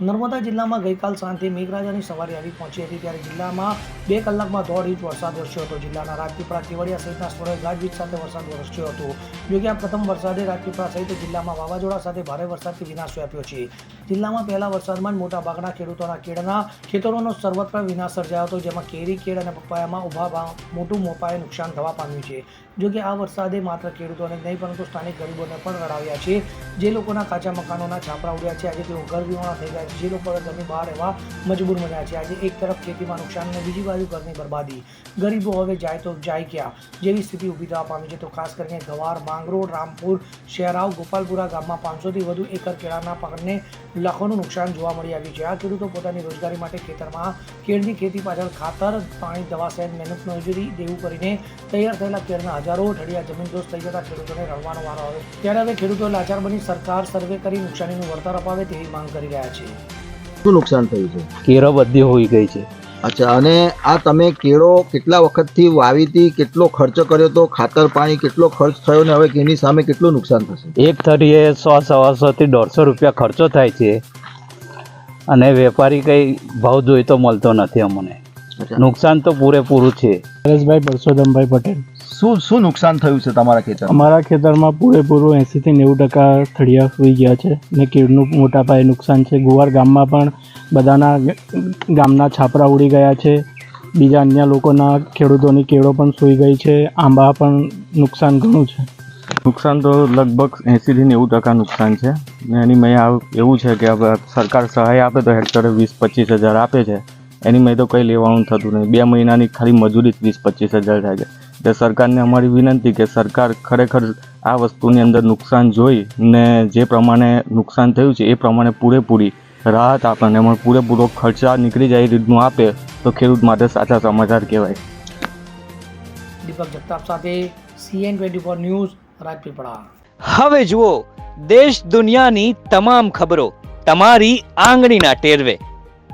નર્મદા જિલ્લામાં ગઈકાલ સાંજે મેઘરાજાની સવારી આવી પહોંચી હતી ત્યારે જિલ્લામાં બે કલાકમાં દોઢ ઇંચ વરસાદ વરસ્યો હતો. જિલ્લાના રાજપીપળા કેવડિયા સહિતના સ્થળોએ ગાજવીજ સાથે વરસાદ વરસ્યો હતો. જો કે આ પ્રથમ વરસાદે રાજપીપળા સહિત જિલ્લામાં વાવાઝોડા સાથે ભારે વરસાદથી વિનાશ વ્યાપ્યો છે. જિલ્લામાં પહેલા વરસાદમાં જ મોટાભાગના ખેડૂતોના કેળના ખેતરોનો સર્વત્ર વિનાશ સર્જાયો હતો, જેમાં કેરી, કેળ અને પપૈયામાં ઊભા મોટું મોપાએ નુકસાન થવા પામ્યું છે. જો કે આ વરસાદે માત્ર ખેડૂતોને નહીં, પરંતુ સ્થાનિક ગરીબોને પણ રડાવ્યા છે. જે લોકોના કાચા મકાનોના છાપરા ઉડ્યા છે. આજે તેઓ ઘર વિહોણા થઈ ગયા જે લોકો ઘરની બહાર રહેવા મજબૂર બન્યા છે આજે એક તરફ ખેતીમાં નુકસાન અને બીજી બાજુ ઘરની બરબાદી. ગરીબો હવે જાય તો જાય ક્યાં? જેવી સ્થિતિ ઊભી થવા પામી છે તો ખાસ કરીને ગવાર, માંગરોળ, રામપુર શેરાવ ગોપાલપુરા ગામમાં પાંચસોથી વધુ એકર કેળાના પાકને લાખોનું નુકસાન જોવા મળી આવ્યું છે. આ ખેડૂતો પોતાની રોજગારી માટે ખેતરમાં કેળની ખેતી પાછળ ખાતર, પાણી, દવા સહિત મહેનત મજૂરી દેવું કરીને તૈયાર થયેલા કેળના હજારો ઠળિયા જમીનદોસ્ત થઈ જતા ખેડૂતોને રડવાનો વારો આવે. ત્યારે હવે ખેડૂતો લાચાર બની સરકાર સર્વે કરી નુકસાનીનું વળતર અપાવે તેવી માંગ કરી રહ્યા છે. શું નુકસાન થયું છે? કેરો બધી હોઈ ગઈ છે. અચ્છા અને આ તમે કેળો કેટલા વખતથી વાવી હતી કેટલો ખર્ચ કર્યો તો ખાતર પાણી કેટલો ખર્ચ થયો ને હવે એની સામે કેટલું નુકસાન થશે? એક થરીએ સો સવાસો થી દોઢસો રૂપિયા ખર્ચો થાય છે. અને વેપારી કંઈ ભાવ જોઈ તો મળતો નથી અમને. અચ્છા. નુકસાન તો પૂરેપૂરું છે. નરેશભાઈ પરસોદમભાઈ પટેલ. શું શું નુકસાન થયું છે તમારા ખેતર અમારા ખેતરમાં પૂરેપૂરું એંસીથી નેવું ટકા થળિયા સુઈ ગયા છે ને કેળનું મોટા પાયે નુકસાન છે. ગુવાર ગામમાં પણ બધાના ગામના છાપરા ઉડી ગયા છે. બીજા અન્ય લોકોના ખેડૂતોની કેળો પણ સૂઈ ગઈ છે. આંબા પણ નુકસાન ઘણું છે. નુકસાન તો લગભગ એંસીથી નેવું ટકા નુકસાન છે. ને એની મેં આવ- એવું છે કે હવે સરકાર સહાય આપે તો હેક્ટરે વીસ પચીસ હજાર આપે છે. એની મેં તો કંઈ લેવાનું થતું નહીં. બે મહિનાની ખાલી મજૂરી જ વીસ પચીસ હજાર થાય છે. એટલે સરકારને અમારી વિનંતી કે સરકાર ખરેખર આ વસ્તુની અંદર નુકસાન જોઈ ને જે પ્રમાણે નુકસાન થયું છે એ પ્રમાણે પૂરેપૂરી રાહત આપે અને પૂરેપૂરો ખર્ચા નીકળી જાય એ રીતનું આપે તો ખેડૂત માટે સાચા સમાચાર કહેવાય. દીપક જગતાપ સાથે CN twenty four news Rajpipla. હવે જુઓ દેશ દુનિયાની તમામ ખબરો તમારી આંગળીના ટેરવે.